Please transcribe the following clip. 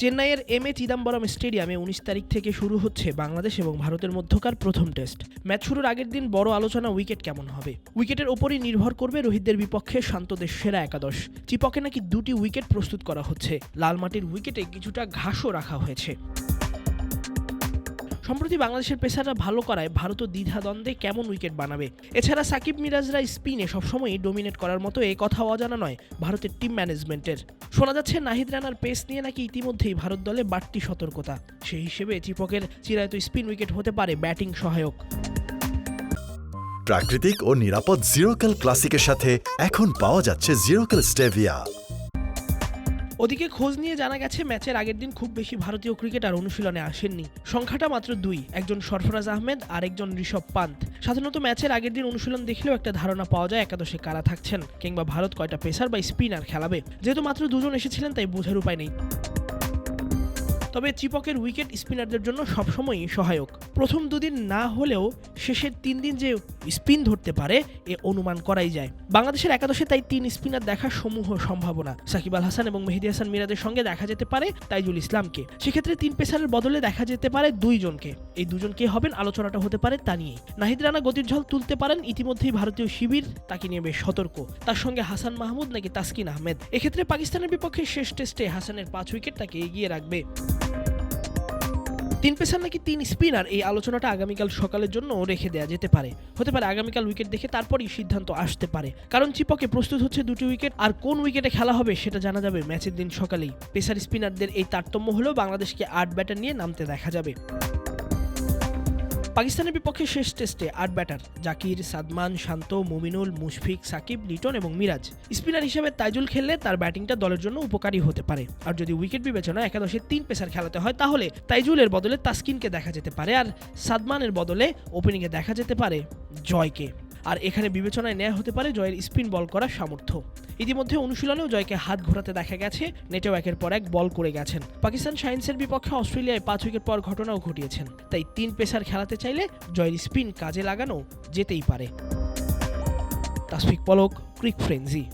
চেন্নাইয়ের M A Chidambaram স্টেডিয়ামে উনিশ তারিখ থেকে শুরু হচ্ছে বাংলাদেশ এবং ভারতের মধ্যকার প্রথম টেস্ট। ম্যাচ শুরুর আগের দিন বড় আলোচনা উইকেট কেমন হবে? উইকেটের ওপরই নির্ভর করবে রোহিতদের বিপক্ষে শান্তদের সেরা একাদশ। চিপকে নাকি দুটি উইকেট প্রস্তুত করা হচ্ছে। লাল মাটির উইকেটে কিছুটা ঘাসও রাখা হয়েছে। সম্প্রতি বাংলাদেশের পেসাররা ভালো করায় ভারতও দ্বিধাদ্বন্দ্বে কেমন উইকেট বানাবে? এছাড়া সাকিব মিরাজরা স্পিনে সবসময়ই ডোমিনেট করার মতো এ কথাও অজানা নয় ভারতের টিম ম্যানেজমেন্টের। শোনা যাচ্ছে নাহিদ রানার পেস নিয়ে নাকি ইতিমধ্যেই ভারত দলে বাড়তি সতর্কতা। সেই হিসেবে চিপকের চিরায়ত স্পিন উইকেট হতে পারে ব্যাটিং সহায়ক। প্রাকৃতিক ও নিরাপদ জিরোকাল ক্লাসিকের সাথে এখন পাওয়া যাচ্ছে জিরোকাল স্টেভিয়া। ওদিকে খোঁজ নিয়ে জানা গেছে, ম্যাচের আগের দিন খুব বেশি ভারতীয় ক্রিকেটার অনুশীলনে আসেননি। সংখ্যাটা মাত্র দুই, একজন সরফরাজ আহমেদ আর একজন ঋষভ পান্ত সাধারণত ম্যাচের আগের দিন অনুশীলন দেখলেও একটা ধারণা পাওয়া যায়, একাদশে কারা থাকছেন, কিংবা ভারত কয়টা পেসার বা স্পিনার খেলাবে। যেহেতু মাত্র দুজন এসেছিলেন, তাই বোঝার উপায় নেই। তবে চিপকের উইকেট স্পিনারদের জন্য সবসময়ই সহায়ক। প্রথম দুদিন না হলেও শেষের তিন দিন যে স্পিন ধরতে পারে, এ অনুমান করাই যায়। বাংলাদেশের একাদশে তাই তিন স্পিনার দেখার সমূহ সম্ভাবনা। সাকিব আল হাসান এবং মেহেদি হাসান মিরাজের সঙ্গে দেখা যেতে পারে তাইজুল ইসলামকে। সেক্ষেত্রে তিন পেসারের বদলে দেখা যেতে পারে দুইজনকে। এই দুজনকে হবেন আলোচনাটা হতে পারে তা নিয়ে নাহিদ রানা গতির ঝল তুলতে পারেন ইতিমধ্যেই ভারতীয় শিবির, তাকে নিয়ে বেশ সতর্ক। তার সঙ্গে হাসান মাহমুদ নাকি তাসকিন আহমেদ। এক্ষেত্রে পাকিস্তানের বিপক্ষে শেষ টেস্টে হাসানের পাঁচ উইকেট তাকে এগিয়ে রাখবে। তিন পেসার নাকি তিন স্পিনার এই আলোচনাটা আগামীকাল সকালের জন্য রেখে দেওয়া যেতে পারে। হতে পারে আগামীকাল উইকেট দেখে তারপরই সিদ্ধান্ত আসতে পারে। কারণ চিপকে প্রস্তুত হচ্ছে দুটি উইকেট, আর কোন উইকেটে খেলা হবে সেটা জানা যাবে ম্যাচের দিন সকালেই। পেসার স্পিনারদের এই তারতম্য হলেও বাংলাদেশকে আট ব্যাটার নিয়ে নামতে দেখা যাবে। পাকিস্তানের বিপক্ষে শেষ টেস্টে আট ব্যাটার, জাকির, সাদমান, শান্ত, মুমিনুল, মুশফিক, সাকিব, লিটন এবং মিরাজ। স্পিনার হিসেবে তাইজুল খেললে তার ব্যাটিংটা দলের জন্য উপকারী হতে পারে। আর যদি উইকেট বিবেচনা একাদশে তিন পেসার খেলাতে হয়, তাহলে তাইজুলের বদলে তাসকিনকে দেখা যেতে পারে। আর সাদমানের বদলে ওপেনিংয়ে দেখা যেতে পারে জয়কে। আর এখানে বিবেচনায় নেওয়া হতে পারে জয়ের স্পিন বল করার সামর্থ্য। ইতিমধ্যে অনুশীলনেও জয়কে হাত ঘোরাতে দেখা গেছে, নেটেও একের পর এক বল করে গেছেন। পাকিস্তান সায়েন্সের বিপক্ষে অস্ট্রেলিয়ায় পাঁচ উইকেট পর ঘটনাও ঘটিয়েছেন। তাই তিন পেসার খেলাতে চাইলে জয়ের স্পিন কাজে লাগানো যেতেই পারে। তাসফিক পলক, ক্রিক ফ্রেন্সি।